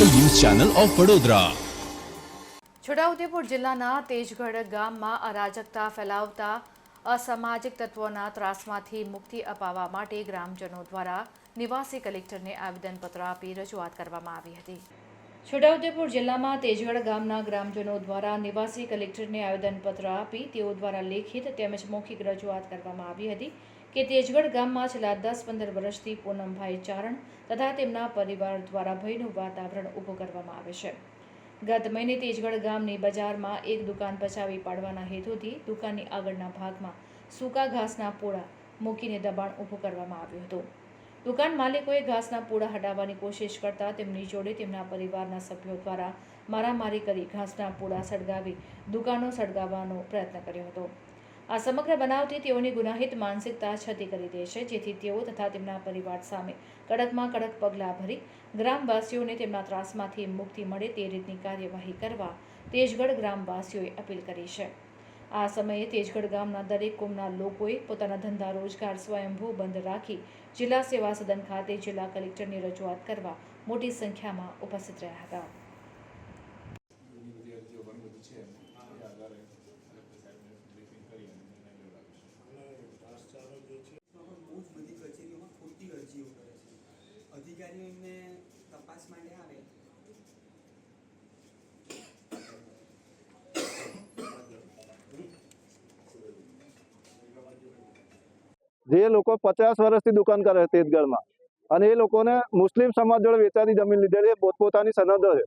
Channel of Vadodara. Chhotaudepur જિલ્લાના તેજગઢ ગામમાં અરાજકતા ફેલાવતા અસામાજિક તત્વોના ત્રાસમાંથી મુક્તિ અપાવવા માટે ગ્રામજનો દ્વારા નિવાસી કલેક્ટરને આવેદનપત્ર આપી રજૂઆત કરવામાં આવી હતી. છોટાઉદેપુર જિલ્લામાં તેજગઢ ગામના ગ્રામજનો દ્વારા નિવાસી કલેક્ટરને આવેદનપત્ર આપી તેઓ દ્વારા લેખિત તેમજ મૌખિક રજૂઆત કરવામાં આવી હતી. કે તેજગઢ ગામમાં છેલ્લા દસ પંદર વર્ષથી પૂનમભાઈ ચારણ તથા તેમના પરિવાર દ્વારા ભયનું વાતાવરણ ઊભું કરવામાં આવે છે. ગત મહિને તેજગઢ ગામની બજારમાં એક દુકાન પચાવી પાડવાના હેતુથી દુકાનની આગળના ભાગમાં સૂકા ઘાસના પોળા મૂકીને દબાણ ઊભું કરવામાં આવ્યું હતું. દુકાન માલિકોએ ઘાસના પોળા હટાવવાની કોશિશ કરતા તેમની જોડે તેમના પરિવારના સભ્યો દ્વારા મારામારી કરી ઘાસના પોળા સળગાવી દુકાનો સળગાવવાનો પ્રયત્ન કર્યો હતો. આ સમગ્ર બનાવથી તેઓની ગુનાહિત માનસિકતા છતી કરી દે છે, જેથી તેઓ તથા તેમના પરિવાર સામે કડકમાં કડક પગલાં ભરી ગ્રામવાસીઓને તેમના ત્રાસમાંથી મુક્તિ મળે તે રીતની કાર્યવાહી કરવા તેજગઢ ગ્રામવાસીઓએ અપીલ કરી છે. આ સમયે તેજગઢ ગામના દરેક કોમના લોકોએ પોતાના ધંધા રોજગાર સ્વયંભૂ બંધ રાખી જિલ્લા સેવા સદન ખાતે જિલ્લા કલેક્ટરની રજૂઆત કરવા મોટી સંખ્યામાં ઉપસ્થિત રહ્યા હતા ઘણી બધી અરજીઓ ઘણી બધી છે એ આધારે કલેક્ટર સાહેબને બ્રીફિંગ કરી અને નિર્ણય લેવડાવીશું બહુ જ બધી કચેરીઓમાં ખોટી અરજીઓ કરે છે અધિકારીઓ એમને તપાસ માટે આવે જે લોકો પચાસ વર્ષથી દુકાન કરે છે તેજગઢમાં. અને એ લોકોને મુસ્લિમ સમાજ જોડે વેચાતી જમીન લીધેલી પોતપોતાની સનદો છે.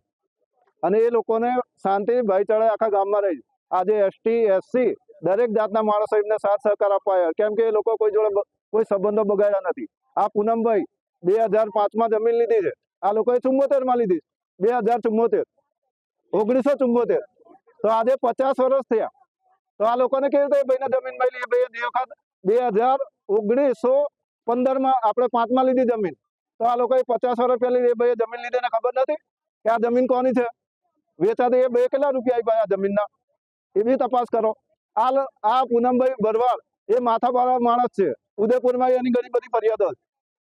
અને એ લોકોને શાંતિ, ભાઈચારા આખા ગામમાં રહી આજે એસટી, એસસી દરેક જાતના માણસો એમને સાથ સહકાર આવ્યા. કેમ કે એ લોકો કોઈ જોડે કોઈ સંબંધો બગાડ્યા નથી. આ પૂનમભાઈ બે હજાર પાંચમાં જમીન લીધી છે. આ લોકોએ ચુમ્મોતેરમાં લીધી બે હજાર ચુમ્મોતેર. ઓગણીસો ચુમ્મોતેર. તો આજે પચાસ વર્ષ થયા. તો આ લોકોને કેવી રીતે ભાઈને જમીન મળી બે વખત બે હજાર ઓગણીસો પંદરમાં આપણે પાંચમાં લીધી જમીન. તો આ લોકોએ પચાસ વર્ષ પહેલી એ ભાઈએ જમીન લીધી ખબર નથી કે આ જમીન કોની છે? વેચાતી એ બે કેટલા રૂપિયા આપ્યા આ જમીનના? એ બી તપાસ કરો. આ આ પૂનમભાઈ બરવાડ એ માથાભારા માણસ છે. ઉદયપુરમાં એની ઘણી બધી ફરિયાદો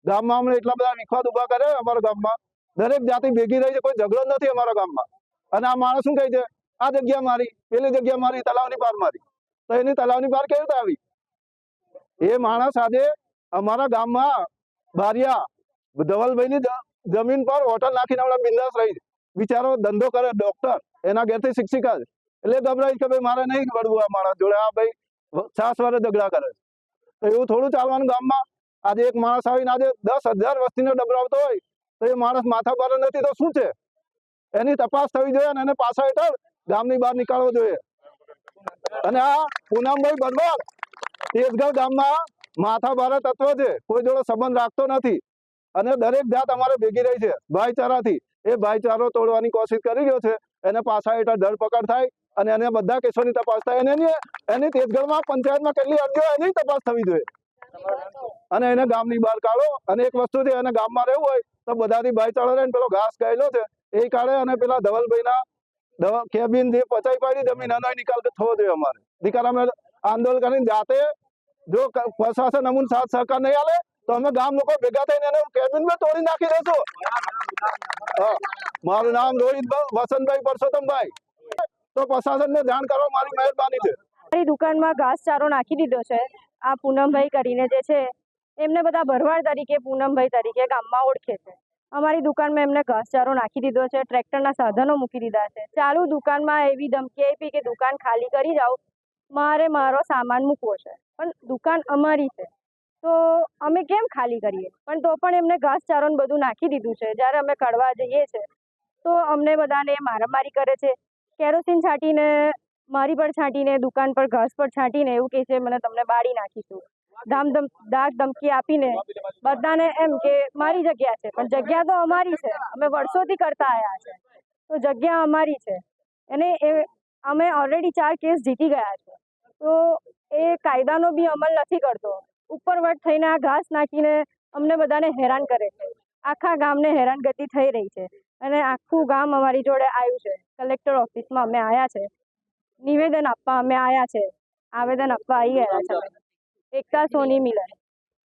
ગામમાં અમને એટલા બધા વિખવાદ ઊભા કરે અમારા ગામમાં. દરેક જાતિ ભેગી રહી છે, કોઈ ઝઘડો નથી અમારા ગામમાં. અને આ માણસ શું કહે છે? આ જગ્યા મારી, પેલી જગ્યા મારી, તલાવની પાર મારી. તો એની તલાવની પાર કેવી રીતે આવી? એ માણસ આજે અમારા ગામમાં બારિયા, ધવલભાઈની જમીન પર હોટલ નાખીને હમણાં બિંદાસ રહી. બિચારો ધંધો કરે ડોક્ટર એના ઘેરથી શિક્ષિકા એટલે ગભરાય કે ભાઈ મારે નહીં વળવું આ માણસ જોડે. આ ભાઈ સાસ વારે ઝઘડા કરે તો એવું થોડું ચાલવાનું ગામમાં. આજે એક માણસ આવીને આજે દસ હજાર વસ્તીને ડબરાવતો હોય, તો એ માણસ માથા પર નથી તો શું છે? એની તપાસ થવી જોઈએ અને એને પાછા હેઠળ ગામની બહાર નીકાળવો જોઈએ. અને આ પૂનમભાઈ બરબાદ તેજગઢ ગામમાં માથા ભારે તત્વ છે. કોઈ જોડે સંબંધ રાખતો નથી. અને દરેક જાત અમારે ભેગી રહી છે. ભાઈચારાથી. એ ભાઈચારો તોડવાની કોશિશ કરી રહ્યો છે. એને પાછા હેઠળ ધરપકડ થાય અને એને બધા કેસોની તપાસ થાય. અને એની તેજગઢમાં પંચાયતમાં કેટલી અરજીઓ એની તપાસ થવી જોઈએ. અને એને ગામની બહાર કાઢો. અને એક વસ્તુ છે, એને ગામમાં રહેવું હોય તો બધાથી ભાઈચારો રહે પેલો ઘાસ ગયેલો છે. એ કાઢે અને પેલા ધવલભાઈના દવા કેબિન જે પચાઈ પાડી જમીન એનો નિકાલ થવો જોઈએ અમારે. નિકાલ અમે આંદોલન કરીને જાતે જો પ્રશાસન અમુન સાથ સહકાર નહીં આલે, તો અમે ગામ લોકો ભેગા થઈને એને કેબિનમાં તોડી નાખી દેશું. મારું નામ રોહિત વસંતભાઈ પરસોત્તમભાઈ. તો પ્રશાસનને ધ્યાન કરવા મારી મહેરબાની છે. મારી દુકાનમાં ઘાસચારો નાખી દીધો છે. આ પૂનમભાઈ કરીને જે છે, એમને બધા ભરવાડ તરીકે, પૂનમભાઈ તરીકે ગામમાં ઓળખે છે. અમારી દુકાનમાં એમને ઘાસચારો નાખી દીધો છે, ટ્રેક્ટરના સાધનો મૂકી દીધા છે. ચાલુ દુકાનમાં એવી ધમકી આપી કે દુકાન ખાલી કરી જાઓ. મારે મારો સામાન મૂકવો છે. પણ દુકાન અમારી છે. તો અમે કેમ ખાલી કરીએ? પણ તો પણ એમને ઘાસચારો ને બધું નાખી દીધું છે. જ્યારે અમે કડવા જઈએ છીએ તો અમને બધાને મારામારી કરે છે. કેરોસીન છાંટીને, મારી પર છાંટીને, દુકાન પર ઘાસ પર છાંટીને એવું કહે છે, મને તમને બાળી નાખીશું ધામધમ દાગ ધમકી આપીને બધાને એમ કે, મારી જગ્યા છે. પણ જગ્યા તો અમારી છે. અમે વર્ષોથી કરતા આવ્યા છે. તો જગ્યા અમારી છે. અને એ, અમે ઓલરેડી ચાર કેસ જીતી ગયા છે. તો એ કાયદાનો બી અમલ નથી કરતો. ઉપરવટ થઈને આ ઘાસ નાખીને અમને બધાને હેરાન કરે છે. આખા ગામને હેરાનગતિ થઈ રહી છે અને આખું ગામ અમારી જોડે આવ્યું છે. કલેક્ટર ઓફિસમાં અમે આવ્યા છે. નિવેદન આપવા અમે આવ્યા છે. આવેદન આપવા આવી ગયા છે. એકતા સોની મિલન.